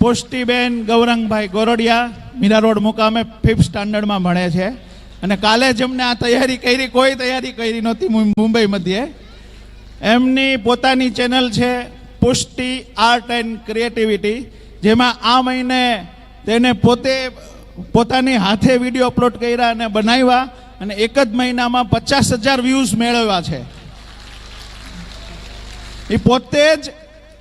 પુષ્ટિબેન Gaurangbhai Gordiya Mira road મુકામે fifth સ્ટાન્ડર્ડમાં ભણે છે. અને કાલે જ એમને આ તૈયારી કરી, કોઈ તૈયારી કરી નહોતી મુંબઈ મધ્યે. એમની પોતાની ચેનલ છે પુષ્ટિ, આર્ટ એન્ડ ક્રિએટિવિટી, જેમાં આ મહિને તેને પોતે પોતાની હાથે વીડિયો અપલોડ કર્યા અને બનાવ્યા અને એક જ મહિનામાં પચાસ હજાર વ્યૂઝ મેળવ્યા છે. એ પોતે જ,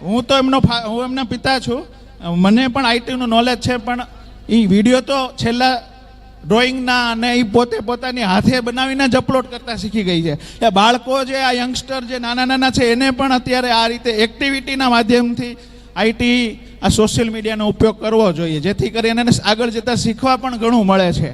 હું તો એમનો હું એમના પિતા છું મને પણ આઈટીનું નોલેજ છે, પણ એ વીડિયો તો છેલ્લા ડ્રોઈંગના અને એ પોતે પોતાની હાથે બનાવીને જ અપલોડ કરતા શીખી ગઈ છે. એ બાળકો જે, આ યંગસ્ટર જે નાના નાના છે, એને પણ અત્યારે આ રીતે એક્ટિવિટીના માધ્યમથી આઈટી, આ સોશિયલ મીડિયાનો ઉપયોગ કરવો જોઈએ, જેથી કરીને આગળ જતાં શીખવા પણ ઘણું મળે છે.